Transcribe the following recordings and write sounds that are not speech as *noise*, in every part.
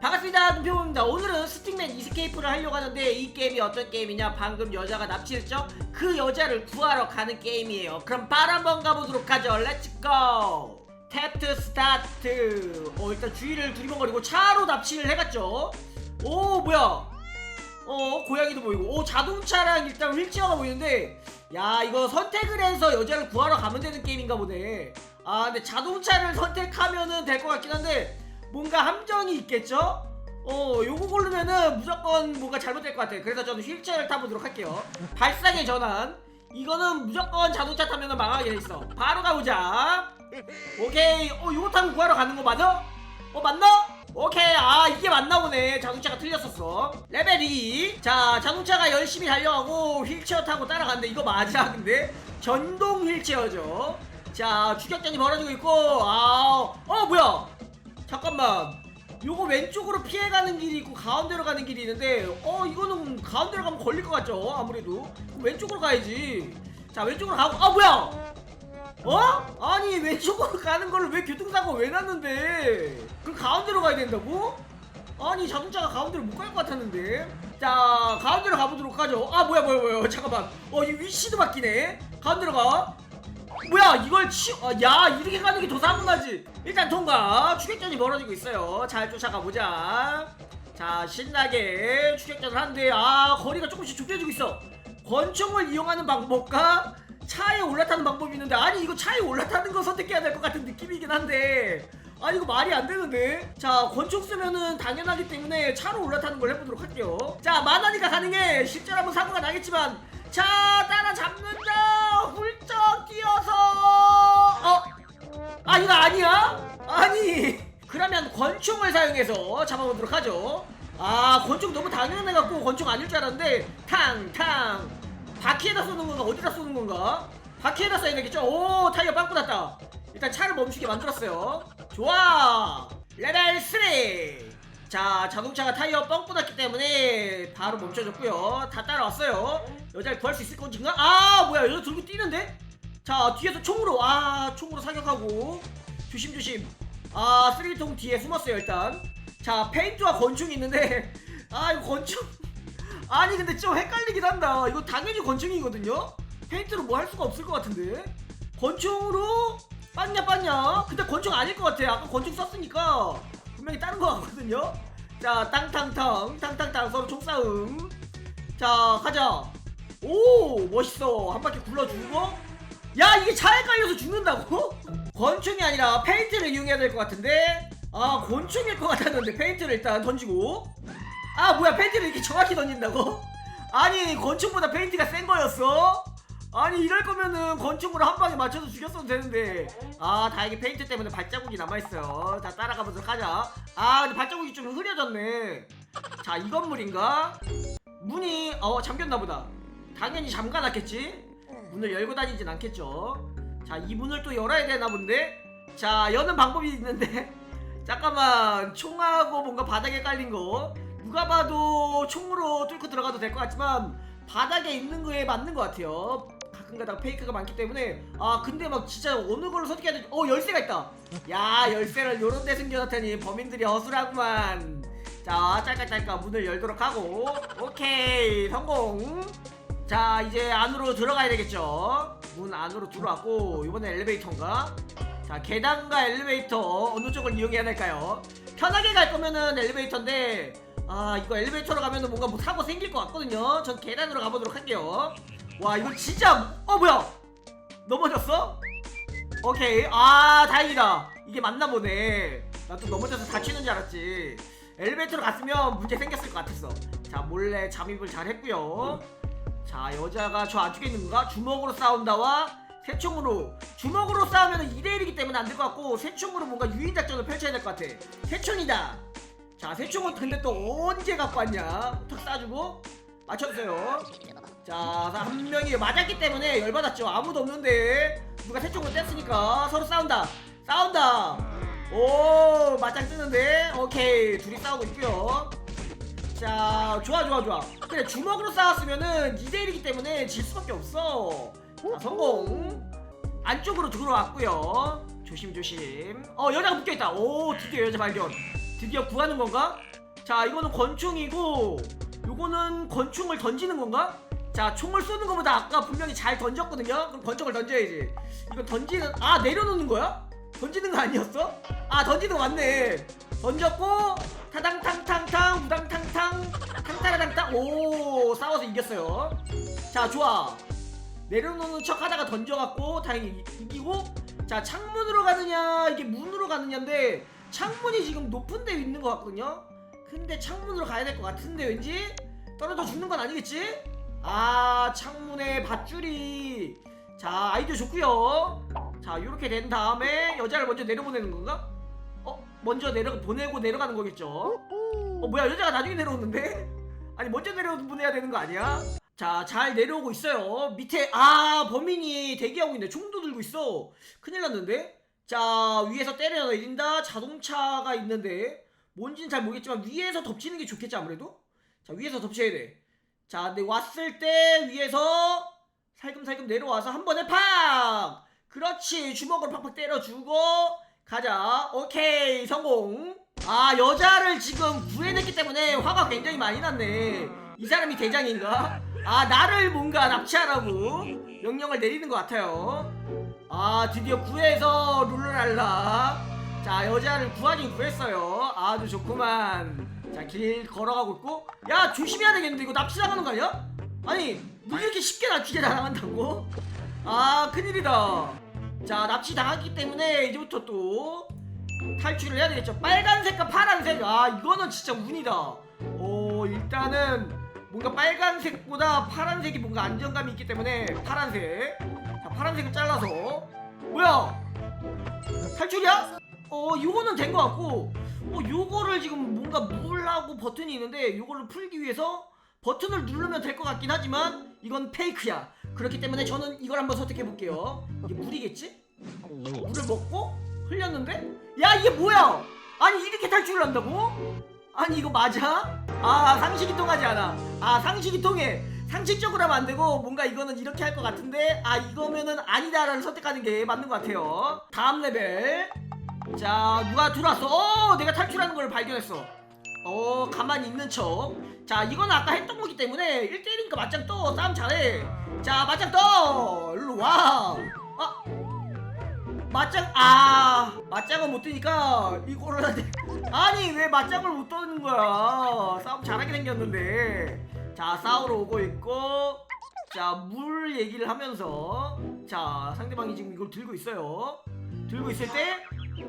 반갑습니다 눈표입니다. 오늘은 스틱맨 이스케이프를 하려고 하는데 이 게임이 어떤 게임이냐? 방금 여자가 납치했죠? 그 여자를 구하러 가는 게임이에요. 그럼 바로 한번 가보도록 하죠. 렛츠고 탭트 스타트. 어 일단 주위를 두리번거리고 차로 납치를 해갔죠. 오 뭐야? 어 고양이도 보이고. 오 자동차랑 일단 휠체어가 보이는데 야 이거 선택을 해서 여자를 구하러 가면 되는 게임인가 보네. 아 근데 자동차를 선택하면은 될 것 같긴 한데 뭔가 함정이 있겠죠? 어 요거 고르면은 무조건 뭔가 잘못될 것 같아 그래서 저는 휠체어를 타보도록 할게요. 발상의 전환 이거는 무조건 자동차 타면은 망하게 돼 있어. 바로 가보자. 오케이. 어 요거 타고 구하러 가는 거 맞아? 어 맞나? 오케이. 아 이게 맞나 보네. 자동차가 틀렸었어. 레벨 2 자 자동차가 열심히 달려가고 휠체어 타고 따라가는데 이거 맞아? 근데 전동 휠체어죠. 자 추격전이 벌어지고 있고. 아 어 뭐야? 잠깐만 요거 왼쪽으로 피해가는 길이 있고 가운데로 가는 길이 있는데 어 이거는 가운데로 가면 걸릴 것 같죠 아무래도. 왼쪽으로 가야지. 자 왼쪽으로 가고 아 뭐야? 어? 아니 왼쪽으로 가는 걸 왜 교통사고 왜 났는데? 그 가운데로 가야 된다고? 아니 자동차가 가운데로 못 갈 것 같았는데. 자 가운데로 가보도록 하죠. 아 뭐야 뭐야 뭐야. 잠깐만. 어 이 위치도 바뀌네. 가운데로 가 뭐야 이걸 치... 어, 야 이렇게 가는 게 더 사고나지. 일단 통과. 추격전이 벌어지고 있어요. 잘 쫓아가 보자. 자 신나게 추격전을 하는데 아 거리가 조금씩 좁혀지고 있어. 권총을 이용하는 방법과 차에 올라타는 방법이 있는데 아니 이거 차에 올라타는 거 선택해야 될 것 같은 느낌이긴 한데 아니 이거 말이 안 되는데? 자 권총 쓰면은 당연하기 때문에 차로 올라타는 걸 해보도록 할게요. 자 만화니까 가능해. 실제라면 사고가 나겠지만 자 따라잡는다. 훌쩍 권총을 사용해서 잡아보도록 하죠. 아 권총 너무 당연해갖고 권총 아닐 줄 알았는데 탕탕. 바퀴에다 쏘는 건가 어디다 쏘는 건가? 바퀴에다 쏴야 되겠죠? 오 타이어 빵꾸 났다. 일단 차를 멈추게 만들었어요. 좋아. 레벨 3 자 자동차가 타이어 뻥꾸 났기 때문에 바로 멈춰졌고요. 다 따라왔어요. 여자를 구할 수 있을 건지인가? 아 뭐야 여자 들고 뛰는데? 자 뒤에서 총으로 아 총으로 사격하고. 조심조심 아 쓰레기통 뒤에 숨었어요 일단. 자 페인트와 권총이 있는데 *laughs* 아 이거 권총. *laughs* 아니 근데 좀 헷갈리긴 한다. 이거 당연히 권총이거든요? 페인트로 뭐 할 수가 없을 것 같은데. 권총으로 빠냐 빠냐. 근데 권총 아닐 것 같아 아까 권총 썼으니까 분명히 다른 것 같거든요? 자 땅탕탕 탕탕탕 서로 총싸움. 자 가자. 오 멋있어. 한 바퀴 굴러주고. 야 이게 차에 깔려서 죽는다고? 권총이 아니라 페인트를 이용해야 될 것 같은데? 아 권총일 것 같았는데 페인트를 일단 던지고. 아 뭐야 페인트를 이렇게 정확히 던진다고? 아니 권총보다 페인트가 센 거였어? 아니 이럴 거면은 권총으로 한 방에 맞춰서 죽였어도 되는데. 아 다행히 페인트 때문에 발자국이 남아있어요. 자 따라가보도록 하자. 아 근데 발자국이 좀 흐려졌네. 자 이 건물인가? 문이 어 잠겼나 보다. 당연히 잠가놨겠지? 문을 열고 다니진 않겠죠 자 이 문을 또 열어야 되나 본데? 자 여는 방법이 있는데. *laughs* 잠깐만 총하고 뭔가 바닥에 깔린 거. 누가 봐도 총으로 뚫고 들어가도 될 것 같지만 바닥에 있는 거에 맞는 것 같아요. 가끔가다 페이크가 많기 때문에. 아 근데 막 진짜 어느 걸로 선택해야 될지? 어 열쇠가 있다. 야 열쇠를 요런 데 숨겨놨더니 범인들이 허술하구만. 자 짤깍짤깍 문을 열도록 하고. 오케이 성공 자 이제 안으로 들어가야 되겠죠? 문 안으로 들어왔고 이번엔 엘리베이터인가? 자 계단과 엘리베이터 어느 쪽을 이용해야 될까요? 편하게 갈 거면은 엘리베이터인데 아 이거 엘리베이터로 가면은 뭔가 뭐 사고 생길 것 같거든요? 전 계단으로 가보도록 할게요. 와 이거 진짜 어 뭐야? 넘어졌어? 오케이. 아 다행이다. 이게 맞나 보네. 나 또 넘어져서 다치는 줄 알았지. 엘리베이터로 갔으면 문제 생겼을 것 같았어. 자 몰래 잠입을 잘 했고요 자 여자가 저 안쪽에 있는 건가? 주먹으로 싸운다와 새총으로 주먹으로 싸우면 2대1이기 때문에 안 될 것 같고 새총으로 뭔가 유인 작전을 펼쳐야 될 것 같아. 새총이다. 자 새총은 근데 또 언제 갖고 왔냐? 턱 쏴주고 맞춰주세요. 자한 명이 맞았기 때문에 열받았죠. 아무도 없는데 누가 새총으로 뗐으니까 서로 싸운다. 싸운다. 오 맞짱 뜨는데? 오케이. 둘이 싸우고 있고요 자 좋아 좋아 좋아. 그래 주먹으로 싸웠으면은 2대1이기 때문에 질 수밖에 없어. 자 성공. 안쪽으로 들어왔고요. 조심조심. 어 여자가 묶여있다. 오 드디어 여자 발견. 드디어 구하는 건가? 자 이거는 권총이고 요거는 권총을 던지는 건가? 자 총을 쏘는 것보다 아까 분명히 잘 던졌거든요. 그럼 권총을 던져야지. 이거 던지는 아 내려놓는 거야? 던지는 거 아니었어? 아 던지는 거 맞네 던졌고 타당탕탕탕 무당탕탕 탕타라당탕 오 싸워서 이겼어요. 자 좋아. 내려놓는 척 하다가 던져갖고 다행히 이- 이기고 자 창문으로 가느냐 이게 문으로 가느냐인데 창문이 지금 높은 데 있는 것 같거든요? 근데 창문으로 가야 될 것 같은데 왠지? 떨어져 죽는 건 아니겠지? 아 창문에 밧줄이. 자 아이디어 좋고요. 자 이렇게 된 다음에 여자를 먼저 내려보내는 건가? 어 먼저 내려 보내고 내려가는 거겠죠? 어 뭐야 여자가 나중에 내려오는데? *laughs* 아니 먼저 내려 보내야 되는 거 아니야? 자 잘 내려오고 있어요. 밑에 아 범인이 대기하고 있네. 총도 들고 있어. 큰일 났는데? 자 위에서 때려 내린다. 자동차가 있는데? 뭔지는 잘 모르겠지만 위에서 덮치는 게 좋겠지 아무래도? 자 위에서 덮쳐야 돼 자 근데 왔을 때 위에서 살금살금 내려와서 한 번에 팍! 그렇지. 주먹으로 팍팍 때려주고 가자. 오케이 성공. 아 여자를 지금 구해냈기 때문에 화가 굉장히 많이 났네. 이 사람이 대장인가? 아 나를 뭔가 납치하라고? 명령을 내리는 것 같아요. 아 드디어 구해서 룰루랄라. 자 여자를 구하긴 구했어요. 아주 좋구만. 자 길 걸어가고 있고. 야 조심해야 되겠는데 이거 납치 당하는 거 아니야? 아니 왜 이렇게 쉽게 납치가 당한다고? 아 큰일이다 자 납치 당했기 때문에 이제부터 또 탈출을 해야 되겠죠. 빨간색과 파란색. 아 이거는 진짜 운이다. 오 일단은 뭔가 빨간색보다 파란색이 뭔가 안정감이 있기 때문에 파란색. 자 파란색을 잘라서. 뭐야? 탈출이야? 어 요거는 된 것 같고. 어 요거를 지금 뭔가 물하고 버튼이 있는데 요거를 풀기 위해서 버튼을 누르면 될 것 같긴 하지만 이건 페이크야. 그렇기 때문에 저는 이걸 한번 선택해 볼게요. 이게 물이겠지? 물을 먹고 흘렸는데? 야 이게 뭐야? 아니 이렇게 탈출을 한다고? 아니 이거 맞아? 아 상식이 통하지 않아. 아 상식이 통해. 상식적으로 하면 안 되고 뭔가 이거는 이렇게 할 것 같은데? 아 이거면은 아니다라는 선택하는 게 맞는 것 같아요. 다음 레벨. 자 누가 들어왔어? 어 내가 탈출하는 걸 발견했어 어 가만히 있는 척 자 이거는 아까 했던 거기 때문에 1대1이니까 맞짱 떠. 싸움 잘해. 자 맞짱 떠. 일로 와. 아, 맞짱 아 맞짱은 못 뜨니까 이거를 해야 돼. 아니 왜 맞짱을 못 떠는 거야? 싸움 잘하게 생겼는데. 자 싸우러 오고 있고. 자 물 얘기를 하면서. 자 상대방이 지금 이걸 들고 있어요. 들고 있을 때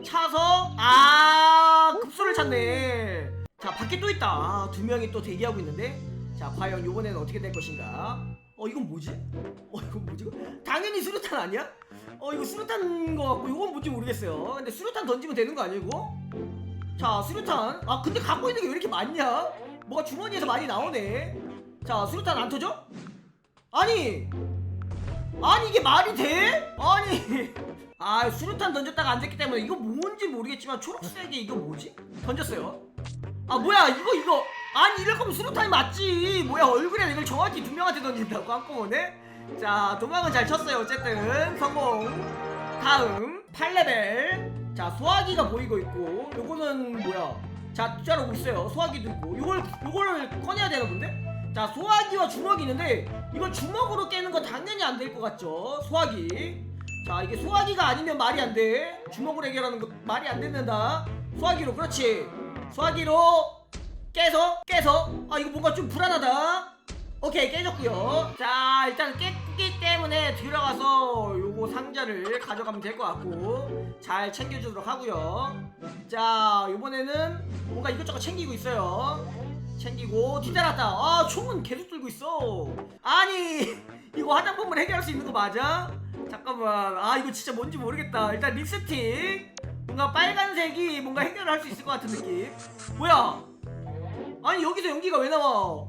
차서 아 급소를 찾네 자 밖에 또 있다. 아, 두 명이 또 대기하고 있는데. 자 과연 요번에는 어떻게 될 것인가? 어 이건 뭐지? 어 이건 뭐지? 당연히 수류탄 아니야? 어 이거 수류탄인 거 같고 이건 뭔지 모르겠어요. 근데 수류탄 던지면 되는 거 아니야 이거? 자 수류탄. 아 근데 갖고 있는 게 왜 이렇게 많냐? 뭐가 주머니에서 많이 나오네. 자 수류탄 안 터져? 아니! 아니 이게 말이 돼? 아니! *laughs* 아 수류탄 던졌다가 안 됐기 때문에 이거 뭔지 모르겠지만 초록색이 이거 뭐지? 던졌어요 아 뭐야 이거 이거. 아니 이럴 거면 수류탄이 맞지. 뭐야 얼굴에 이걸 정확히 두 명한테 던진다고 한꺼번에? 자 도망은 잘 쳤어요. 어쨌든 성공. 다음 8레벨. 자 소화기가 보이고 있고 요거는 뭐야? 자 투자로 오고 있어요. 소화기도 있고. 요걸 요거를 꺼내야 되나 본데? 자 소화기와 주먹이 있는데 이건 주먹으로 깨는 건 당연히 안 될 것 같죠? 소화기. 자 이게 소화기가 아니면 말이 안돼. 주먹으로 해결하는 거 말이 안 된다. 소화기로 그렇지 소화기로 깨서 깨서. 아 이거 뭔가 좀 불안하다. 오케이 깨졌고요. 자 일단 깼기 때문에 들어가서 요거 상자를 가져가면 될 것 같고 잘 챙겨주도록 하고요. 자 이번에는 뭔가 이것저것 챙기고 있어요. 챙기고 뒤따랐다. 아 총은 계속 들고 있어. 아니 *laughs* 이거 화장품을 해결할 수 있는 거 맞아? 잠깐만. 아 이거 진짜 뭔지 모르겠다. 일단 립스틱 뭔가 빨간색이 뭔가 해결할 수 있을 것 같은 느낌 뭐야 아니 여기서 연기가 왜 나와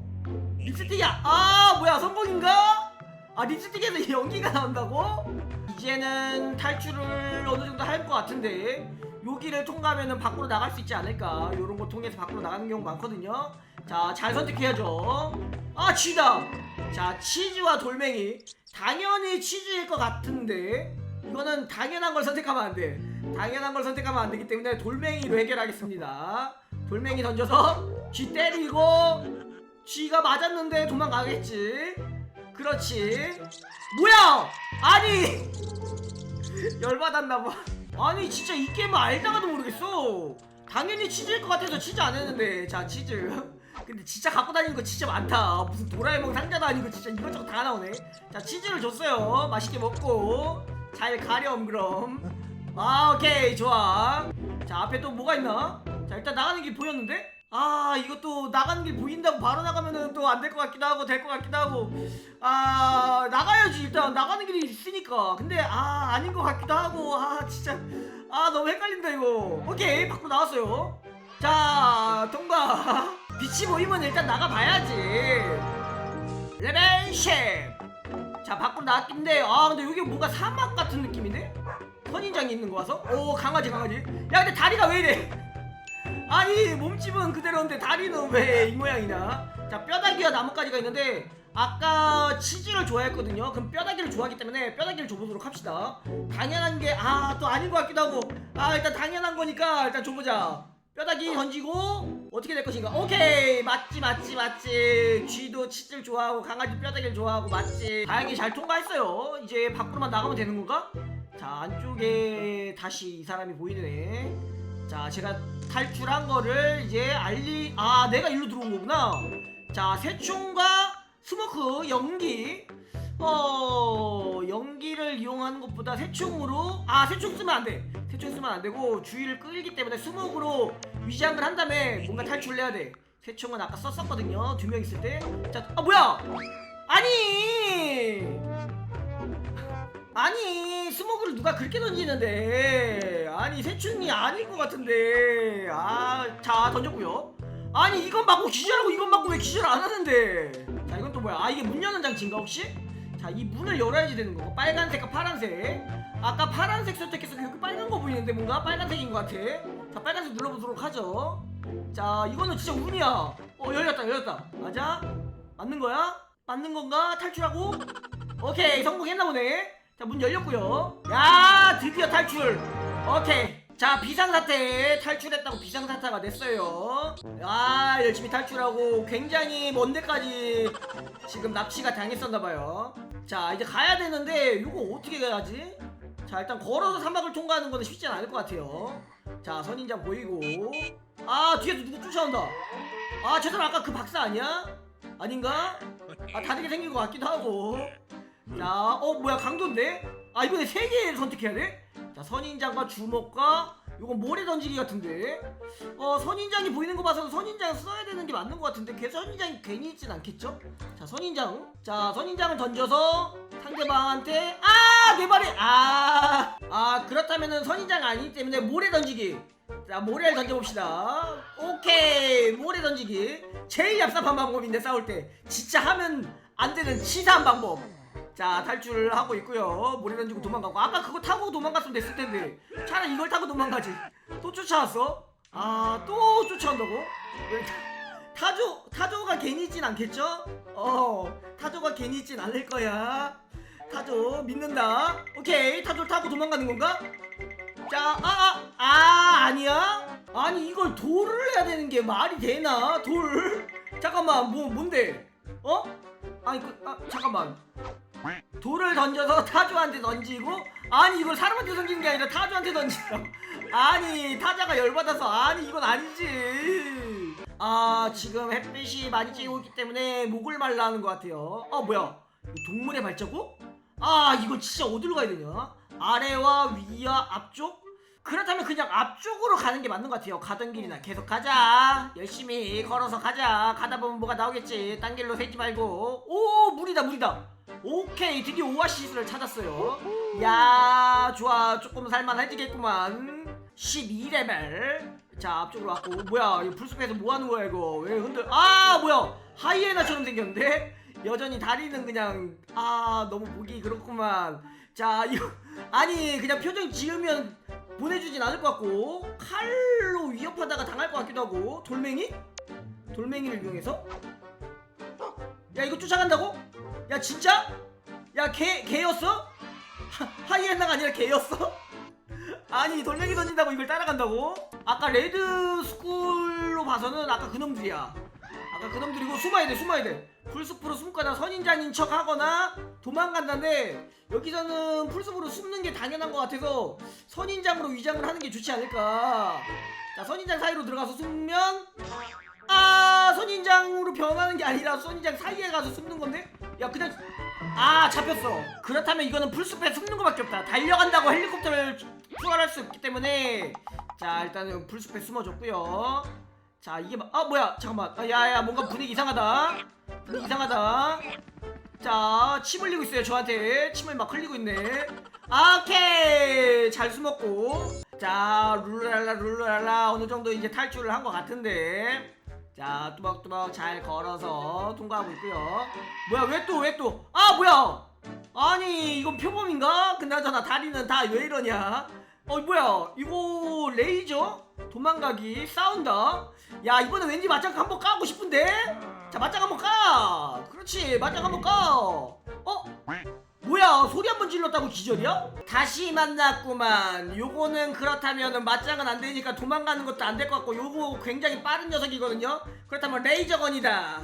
립스틱이야 아 뭐야 성공인가? 아 립스틱에서 *laughs* 연기가 나온다고? 이제는 탈출을 어느 정도 할 것 같은데 여기를 통과하면 밖으로 나갈 수 있지 않을까 이런 거 통해서 밖으로 나가는 경우 많거든요 자, 잘 선택해야죠. 아, 쥐다. 자, 치즈와 돌멩이. 당연히 치즈일 것 같은데 이거는 당연한 걸 선택하면 안 돼. 당연한 걸 선택하면 안 되기 때문에 돌멩이로 해결하겠습니다. 돌멩이 던져서 쥐 때리고 쥐가 맞았는데 도망가겠지. 그렇지. 뭐야? 아니 *laughs* 열받았나 봐. 아니 진짜 이 게임을 알다가도 모르겠어. 당연히 치즈일 것 같아서 치즈 안 했는데 자 치즈. *laughs* 근데 진짜 갖고 다니는 거 진짜 많다. 무슨 도라에몽 상자도 아니고 진짜 이것저것 다 나오네. 자 치즈를 줬어요. 맛있게 먹고 잘 가렴 그럼. 아 오케이 좋아. 자 앞에 또 뭐가 있나? 자 일단 나가는 길 보였는데? 아 이것도 나가는 길 보인다고 바로 나가면은 또 안 될 것 같기도 하고 될 것 같기도 하고. 아 나가야지 일단. 나가는 길이 있으니까. 근데 아 아닌 것 같기도 하고. 아 진짜. 아 너무 헷갈린다 이거. 오케이 밖으로 나왔어요. 자 통과 *laughs* 빛이 보이면 일단 나가봐야지. 레벨 10자 밖으로 나왔긴데 아 근데 여기 뭔가 사막 같은 느낌인데 선인장이 있는 거 봐서? 오 강아지 강아지. 야 근데 다리가 왜 이래? 아니 몸집은 그대로인데 다리는 왜 이 모양이냐? 자 뼈다귀와 나뭇가지가 있는데 아까 치즈를 좋아했거든요. 그럼 뼈다귀를 좋아하기 때문에 뼈다귀를 줘보도록 합시다. 당연한 게 아 또 아닌 것 같기도 하고. 아 일단 당연한 거니까 일단 줘보자. 뼈다귀 던지고 어떻게 될 것인가? 오케이! 맞지 맞지 맞지. 쥐도 치즈를 좋아하고 강아지 뼈다귀를 좋아하고 맞지. 다행히 잘 통과했어요. 이제 밖으로만 나가면 되는 건가? 자 안쪽에 다시 이 사람이 보이네 자 제가 탈출한 거를 이제 알리 아 내가 일로 들어온 거구나. 자 새총과 스모크 연기. 어 연기를 이용하는 것보다 새총으로 아 새총 쓰면 안돼. 새총 쓰면 안 되고 주의를 끌기 때문에 스모크로 위장을 한 다음에 뭔가 탈출해야 돼. 새총은 아까 썼었거든요. 두 명 있을 때자아 뭐야? 아니 아니 스모그를 누가 그렇게 던지는데. 아니 새충이 아닌 것 같은데. 아 자 던졌고요. 아니 이건 맞고 기절하고 이건 맞고 왜 기절 안 하는데? 자 이건 또 뭐야? 아 이게 문 여는 장치인가 혹시? 자 이 문을 열어야지 되는 거고. 빨간색과 파란색. 아까 파란색 선택해서 여기 빨간 거 보이는데 뭔가 빨간색인 것 같아. 자 빨간색 눌러보도록 하죠. 자 이거는 진짜 운이야. 어 열렸다 열렸다. 맞아? 맞는 거야? 맞는 건가? 탈출하고? 오케이 성공했나 보네 자 문 열렸고요. 야 드디어 탈출. 오케이. 자 비상사태 탈출했다고 비상사태가 됐어요. 아 열심히 탈출하고 굉장히 먼 데까지 지금 납치가 당했었나봐요. 자 이제 가야 되는데 이거 어떻게 가야지? 자 일단 걸어서 사막을 통과하는 거는 쉽지 않을 것 같아요. 자 선인장 보이고. 아 뒤에서 누구 쫓아온다. 아 저 사람 아까 그 박사 아니야? 아닌가? 아 다르게 생긴 것 같기도 하고 자, 어 뭐야 강도인데? 아 이번에 세 개를 선택해야 돼? 자 선인장과 주먹과 요건 모래 던지기 같은데. 어 선인장이 보이는 거 봐서 선인장 써야 되는 게 맞는 것 같은데 걔 선인장이 괜히 있진 않겠죠? 자 선인장. 자 선인장을 던져서 상대방한테 아 내 발에 아, 아 그렇다면은 선인장 아니기 때문에 모래 던지기. 자 모래를 던져봅시다. 오케이 모래 던지기. 제일 얍삽한 방법인데 싸울 때. 진짜 하면 안 되는 치사한 방법 자 탈출을 하고 있고요 모래 던지고 도망가고 아까 그거 타고 도망갔으면 됐을 텐데 차라리 이걸 타고 도망가지 또 쫓아왔어 아 또 쫓아온다고 타조 타조가 괜히 있진 않겠죠 어 타조가 괜히 있진 않을 거야 타조 믿는다 오케이 타조 타고 도망가는 건가 자, 아, 아, 아, 아니야? 아니, 이걸 돌을 해야 되는 게 말이 되나? 돌? 잠깐만, 뭐, 뭔데? 어? 아니, 그, 아, 잠깐만. 돌을 던져서 타조한테 던지고, 아니, 이걸 사람한테 던지는 게 아니라 타조한테 던진다. 아니, 타자가 열받아서, 아니, 이건 아니지. 아, 지금 햇빛이 많이 쬐고 있기 때문에 목을 말라 하는 것 같아요. 아, 뭐야? 동물의 발자국? 아, 이거 진짜 어디로 가야 되냐? 아래와 위와 앞쪽? 그렇다면 그냥 앞쪽으로 가는 게 맞는 것 같아요. 가던 길이나 계속 가자. 열심히 걸어서 가자. 가다 보면 뭐가 나오겠지. 딴 길로 새지 말고. 오, 물이다, 물이다. 오케이, 드디어 오아시스를 찾았어요. 야, 좋아. 조금 살만해지겠구만. 12레벨. 자, 앞쪽으로 왔고. 뭐야, 이 불숲에서 뭐 하는 거야, 이거. 왜 흔들. 아, 뭐야. 하이에나처럼 생겼는데? 여전히 다리는 그냥. 아, 너무 보기 그렇구만. 자, 이거. 아니, 그냥 표정 지으면 보내주진 않을 것 같고 칼로 위협하다가 당할 것 같기도 하고 돌멩이? 돌멩이를 이용해서 야 이거 쫓아간다고? 야 진짜? 야 개 개였어? 하, 하이에나가 아니라 개였어? 아니 돌멩이 던진다고 이걸 따라간다고? 아까 레드 스쿨로 봐서는 아까 그놈들이야 아까 그놈들이고 숨어야 돼 숨어야 돼 풀숲으로 숨거나 선인장인 척 하거나 도망간다는데 여기서는 풀숲으로 숨는 게 당연한 것 같아서 선인장으로 위장을 하는 게 좋지 않을까. 자 선인장 사이로 들어가서 숨으면 아 선인장으로 변하는 게 아니라 선인장 사이에 가서 숨는 건데? 야 그냥 아 잡혔어. 그렇다면 이거는 풀숲에 숨는 거밖에 없다. 달려간다고 헬리콥터를 추월할 수 없기 때문에. 자 일단은 풀숲에 숨어줬고요 자 이게 막- 아 뭐야? 잠깐만. 아, 야야 뭔가 분위기 이상하다. 분위기 이상하다. 자침 흘리고 있어요 저한테. 침을 막 흘리고 있네. 오케이. 잘 숨었고. 자 룰랄라 룰랄라. 어느 정도 이제 탈출을 한 것 같은데. 자 뚜벅뚜벅 잘 걸어서 통과하고 있고요. 뭐야 왜 또 왜 또? 아 뭐야? 아니 이건 표범인가? 그나저나 다리는 다 왜 이러냐? 어 뭐야? 이거 레이저? 도망가기? 싸운다 야 이번에 왠지 맞짱 한번 까고 싶은데? 자 맞짱 한번 까! 그렇지 맞짱 한번 까! 어? 뭐야 소리 한 번 질렀다고 기절이야? 다시 만났구만. 요거는 그렇다면 맞짱은 안 되니까 도망가는 것도 안 될 것 같고 요거 굉장히 빠른 녀석이거든요? 그렇다면 레이저건이다.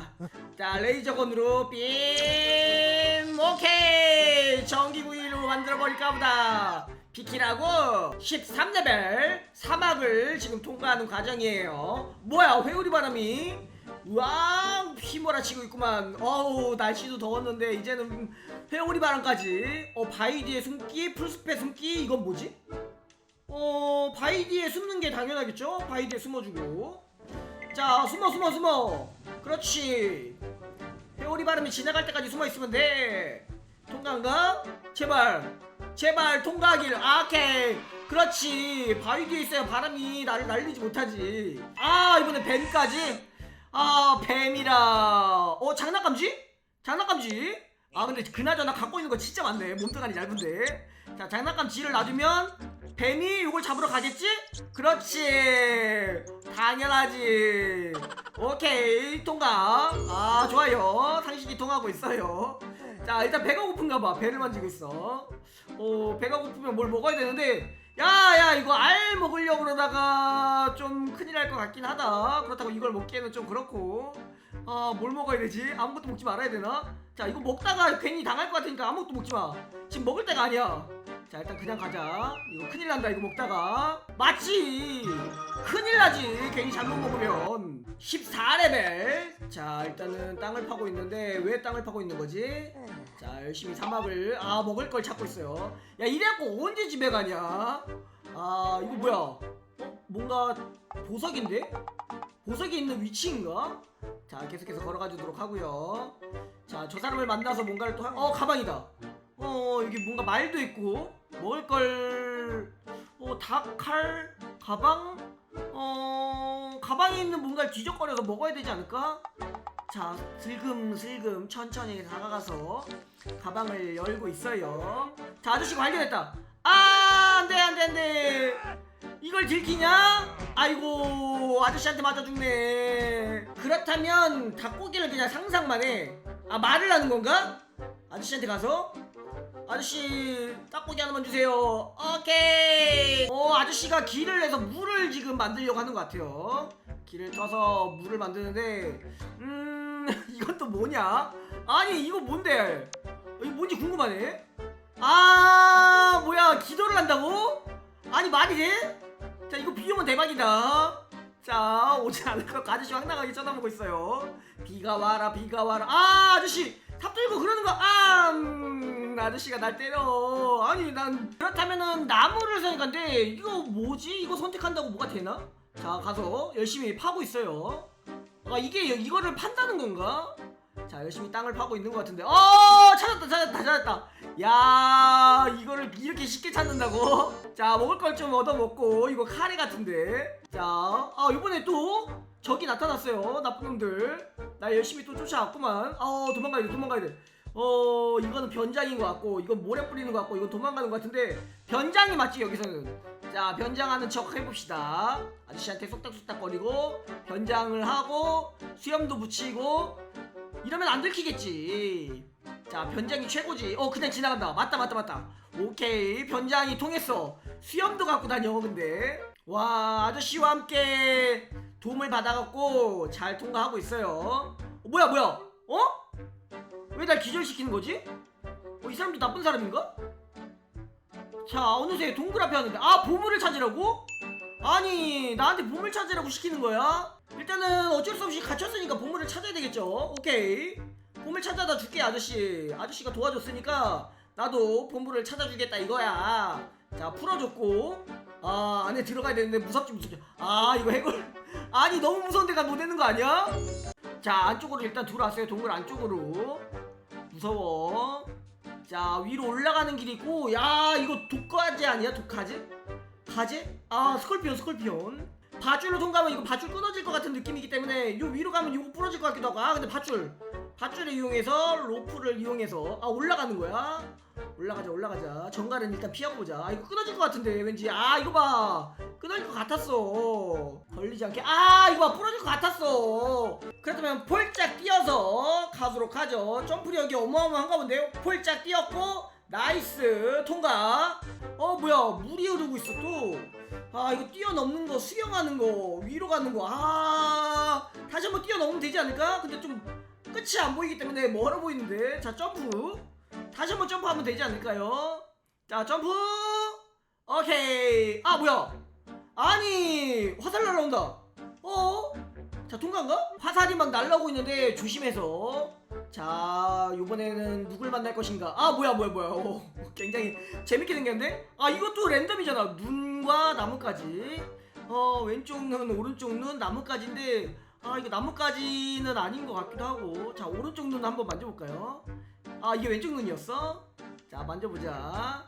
자 레이저건으로 빔! 오케이! 전기구이로 만들어버릴까 보다 비키라고 13레벨 사막을 지금 통과하는 과정이에요. 뭐야 회오리 바람이? 우와 휘몰아 치고 있구만. 어우 날씨도 더웠는데 이제는 회오리 바람까지. 어 바위디에 숨기 풀숲에 숨기 이건 뭐지? 어 바위디에 숨는 게 당연하겠죠? 바위디에 숨어주고. 자 숨어 숨어 숨어. 그렇지. 회오리 바람이 지나갈 때까지 숨어 있으면 돼. 통과인가? 제발 제발 통과하길. 아, 오케이. 그렇지. 바위 뒤에 있어야 바람이 나를 날리지 못하지. 아 이번에 뱀까지? 아 뱀이라. 어 장난감지? 장난감지? 아 근데 그나저나 갖고 있는 거 진짜 많네. 몸뚱아리 얇은데. 자 장난감 지를 놔두면 뱀이 이걸 잡으러 가겠지? 그렇지. 당연하지. 오케이. 통과. 아 좋아요. 상식이 통하고 있어요 자 일단 배가 고픈가 봐. 배를 만지고 있어. 어 배가 고프면 뭘 먹어야 되는데. 야야 이거 알 먹으려고 그러다가 좀 큰일 날 것 같긴 하다. 그렇다고 이걸 먹기에는 좀 그렇고. 아뭘 먹어야 되지? 아무것도 먹지 말아야 되나? 자 이거 먹다가 괜히 당할 것 같으니까 아무것도 먹지 마. 지금 먹을 때가 아니야 자 일단 그냥 가자. 이거 큰일 난다 이거 먹다가. 맞지? 큰일 나지 괜히 잘못 먹으면. 14레벨. 자 일단은 땅을 파고 있는데 왜 땅을 파고 있는 거지? 자 열심히 사막을 아 먹을 걸 찾고 있어요. 야 이래갖고 언제 집에 가냐? 아 이거 뭐야? 어? 뭔가 보석인데? 보석이 있는 위치인가? 자 계속해서 걸어가 주도록 하고요. 자 저 사람을 만나서 뭔가를 또어 가방이다. 어 여기 뭔가 말도 있고 먹을 걸 어 닭 칼 가방? 어 가방에 있는 뭔가를 뒤적거려서 먹어야 되지 않을까? 자 슬금슬금 천천히 다가가서 가방을 열고 있어요. 자 아저씨가 발견했다. 아 안 돼 안 돼 안 돼. 이걸 들키냐? 아이고 아저씨한테 맞아 죽네. 그렇다면 닭고기를 그냥 상상만 해 아 말을 하는 건가? 아저씨한테 가서 아저씨 닭고기 하나만 주세요. 오케이. 어 아저씨가 길을 내서 물을 지금 만들려고 하는 것 같아요. 길을 떠서 물을 만드는데 음 *laughs* 이건 또 뭐냐? 아니 이거 뭔데? 이거 뭔지 궁금하네. 아 뭐야 기도를 한다고? 아니 말이 돼? 자 이거 비용은 대박이다. 자 오지 않을 것 아저씨 황당하게 쳐다보고 있어요. 비가 와라 비가 와라. 아 아저씨 탑 들고 그러는 거 아 음, 아저씨가 날 때려. 아니 난 그렇다면은 나무를 생각한데 이거 뭐지? 이거 선택한다고 뭐가 되나? 자 가서 열심히 파고 있어요. 아 이게 이거를 판다는 건가? 자 열심히 땅을 파고 있는 것 같은데. 어 찾았다 찾았다 찾았다. 야 이거를 이렇게 쉽게 찾는다고? 자 먹을 걸 좀 얻어 먹고 이거 카레 같은데. 자아 이번에 또 적이 나타났어요. 나쁜 놈들 나 열심히 또 쫓아왔구만. 어 도망가야 돼 도망가야 돼어 이거는 변장인 것 같고 이건 모래 뿌리는 것 같고 이건 도망가는 것 같은데 변장이 맞지 여기서는. 자 변장하는 척 해봅시다. 아저씨한테 쏙닥쏙닥거리고 변장을 하고 수염도 붙이고 이러면 안 들키겠지. 자 변장이 최고지. 어 그냥 지나간다. 맞다 맞다 맞다. 오케이 변장이 통했어. 수염도 갖고 다녀 근데. 와 아저씨와 함께 도움을 받아갖고 잘 통과하고 있어요 어, 뭐야 뭐야 어? 왜 날 기절시키는 거지? 어, 이 사람도 나쁜 사람인가? 자 어느새 앞에 왔는데 아 보물을 찾으라고? 아니 나한테 보물 찾으라고 시키는 거야? 일단은 어쩔 수 없이 갇혔으니까 보물을 찾아야 되겠죠 오케이 보물 찾아다 줄게 아저씨 아저씨가 도와줬으니까 나도 보물을 찾아주겠다 이거야 자 풀어줬고 아 안에 들어가야 되는데 무섭지 무섭지 아 이거 해골 아니 너무 무서운 데가 보내는 거 아니야? 자 안쪽으로 일단 들어왔어요 동굴 안쪽으로 무서워 자 위로 올라가는 길이 있고 야 이거 독가지 아니야 독가지? 가지? 아 스콜피온 스콜피온 밧줄로 통과하면 이거 밧줄 끊어질 것 같은 느낌이기 때문에 요 위로 가면 이거 부러질 것 같기도 하고 아 근데 밧줄 밧줄을 이용해서 로프를 이용해서 아 올라가는 거야 올라가자 올라가자. 정갈은 일단 피하고 보자. 아 이거 끊어질 것 같은데 왠지. 아 이거 봐. 끊어질 것 같았어. 걸리지 않게. 아 이거 봐. 부러질 것 같았어. 그렇다면 폴짝 뛰어서 가도록 하죠. 점프력이 어마어마한가 본데요? 폴짝 뛰었고 나이스. 통과. 어 뭐야. 물이 흐르고 있어 또아 이거 뛰어넘는 거 수영하는 거 위로 가는 거아 다시 한번 뛰어넘으면 되지 않을까? 근데 좀 끝이 안 보이기 때문에 멀어 보이는데. 자 점프 다시 한번 점프하면 되지 않을까요? 자 점프! 오케이. 아 뭐야? 아니 화살 날라온다. 어? 자 통과인가? 화살이 막 날라오고 있는데 조심해서. 자 요번에는 누굴 만날 것인가? 아 뭐야 뭐야 뭐야. 오, 굉장히 재밌게 생겼는데? 아 이것도 랜덤이잖아. 눈과 나뭇가지. 어 왼쪽 눈 오른쪽 눈 나뭇가지인데 아 이거 나뭇가지는 아닌 것 같기도 하고. 자 오른쪽 눈 한번 만져볼까요 아 이게 왼쪽 눈이었어? 자 만져보자.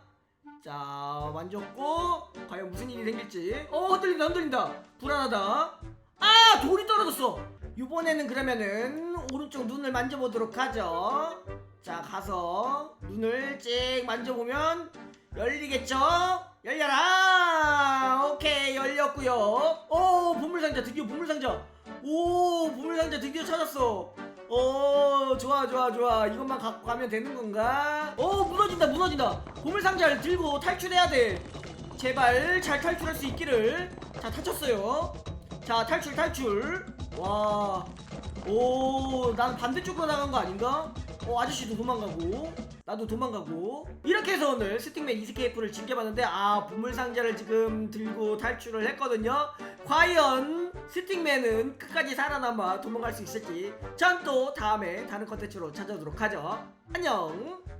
자 만졌고 과연 무슨 일이 생길지. 어 흔들린다 흔들린다. 불안하다. 아 돌이 떨어졌어. 이번에는 그러면은 오른쪽 눈을 만져보도록 하죠. 자 가서 눈을 찡 만져보면 열리겠죠? 열려라! 오케이 열렸고요. 오 보물상자 드디어 보물상자. 오 보물상자 드디어 찾았어 오 좋아 좋아 좋아. 이것만 갖고 가면 되는 건가? 오 무너진다 무너진다. 보물상자를 들고 탈출해야 돼. 제발 잘 탈출할 수 있기를. 자 탈쳤어요. 자 탈출 탈출. 와오난 반대쪽으로 나간 거 아닌가? 어 아저씨도 도망가고 나도 도망가고. 이렇게 해서 오늘 스틱맨 이스케이프를 즐겨봤는데 아 보물상자를 지금 들고 탈출을 했거든요. 과연 스틱맨은 끝까지 살아남아 도망갈 수 있을지 전 또 다음에 다른 컨텐츠로 찾아오도록 하죠. 안녕